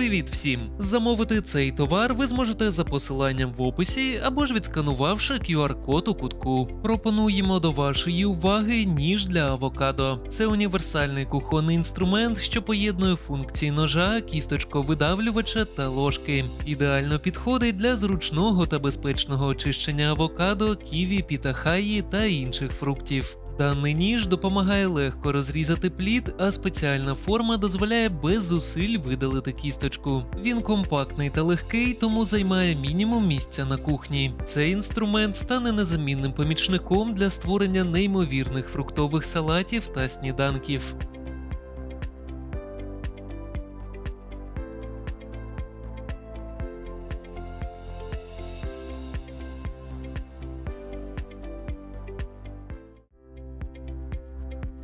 Привіт всім! Замовити цей товар ви зможете за посиланням в описі або ж відсканувавши QR-код у кутку. Пропонуємо до вашої уваги ніж для авокадо. Це універсальний кухонний інструмент, що поєднує функції ножа, кісточковидавлювача та ложки. Ідеально підходить для зручного та безпечного очищення авокадо, ківі, пітахаї та інших фруктів. Даний ніж допомагає легко розрізати плід, а спеціальна форма дозволяє без зусиль видалити кісточку. Він компактний та легкий, тому займає мінімум місця на кухні. Цей інструмент стане незамінним помічником для створення неймовірних фруктових салатів та сніданків.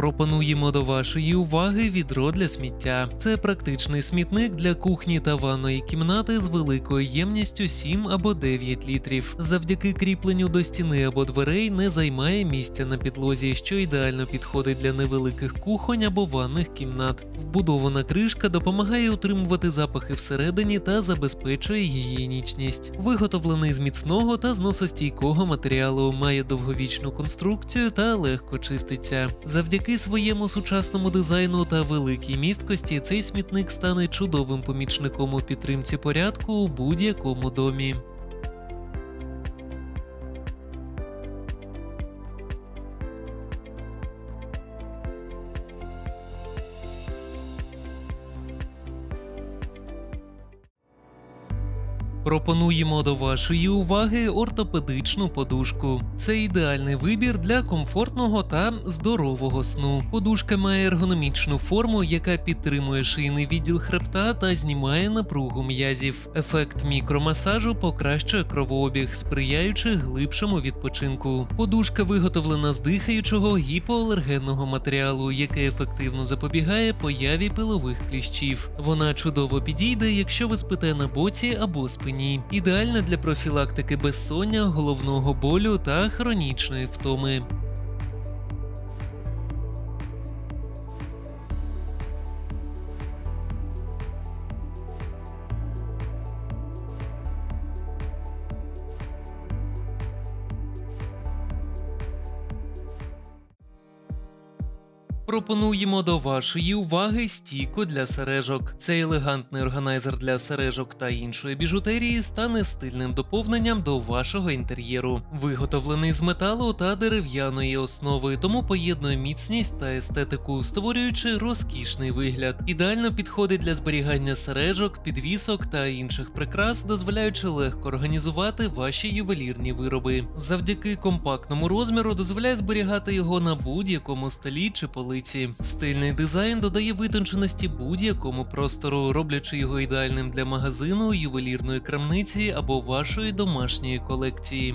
Пропонуємо до вашої уваги відро для сміття. Це практичний смітник для кухні та ванної кімнати з великою ємністю 7 або 9 літрів. Завдяки кріпленню до стіни або дверей не займає місця на підлозі, що ідеально підходить для невеликих кухонь або ванних кімнат. Вбудована кришка допомагає утримувати запахи всередині та забезпечує гігієнічність. Виготовлений з міцного та зносостійкого матеріалу, має довговічну конструкцію та легко чиститься. Завдяки своєму сучасному дизайну та великій місткості цей смітник стане чудовим помічником у підтримці порядку у будь-якому домі. Пропонуємо до вашої уваги ортопедичну подушку. Це ідеальний вибір для комфортного та здорового сну. Подушка має ергономічну форму, яка підтримує шийний відділ хребта та знімає напругу м'язів. Ефект мікромасажу покращує кровообіг, сприяючи глибшому відпочинку. Подушка виготовлена з дихаючого гіпоалергенного матеріалу, який ефективно запобігає появі пилових кліщів. Вона чудово підійде, якщо ви спите на боці або спині. Ідеальна для профілактики безсоння, головного болю та хронічної втоми. Пропонуємо до вашої уваги стійку для сережок. Цей елегантний органайзер для сережок та іншої біжутерії стане стильним доповненням до вашого інтер'єру. Виготовлений з металу та дерев'яної основи, тому поєднує міцність та естетику, створюючи розкішний вигляд. Ідеально підходить для зберігання сережок, підвісок та інших прикрас, дозволяючи легко організувати ваші ювелірні вироби. Завдяки компактному розміру дозволяє зберігати його на будь-якому столі чи полиці. Стильний дизайн додає витонченості будь-якому простору, роблячи його ідеальним для магазину, ювелірної крамниці або вашої домашньої колекції.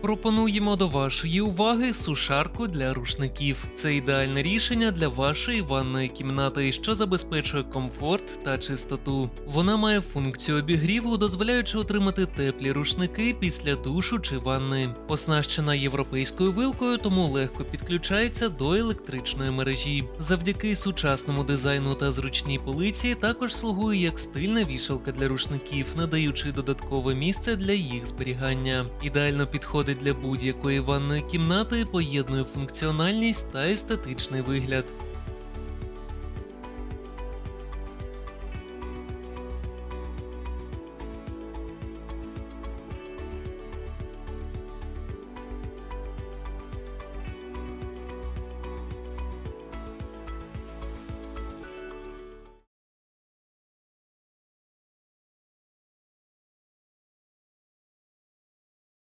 Пропонуємо до вашої уваги сушарку для рушників. Це ідеальне рішення для вашої ванної кімнати, що забезпечує комфорт та чистоту. Вона має функцію обігріву, дозволяючи отримати теплі рушники після душу чи ванни. Оснащена європейською вилкою, тому легко підключається до електричної мережі. Завдяки сучасному дизайну та зручній полиці також слугує як стильна вішалка для рушників, надаючи додаткове місце для їх зберігання. Ідеально підходить для будь-якої ванної кімнати, поєднує функціональність та естетичний вигляд.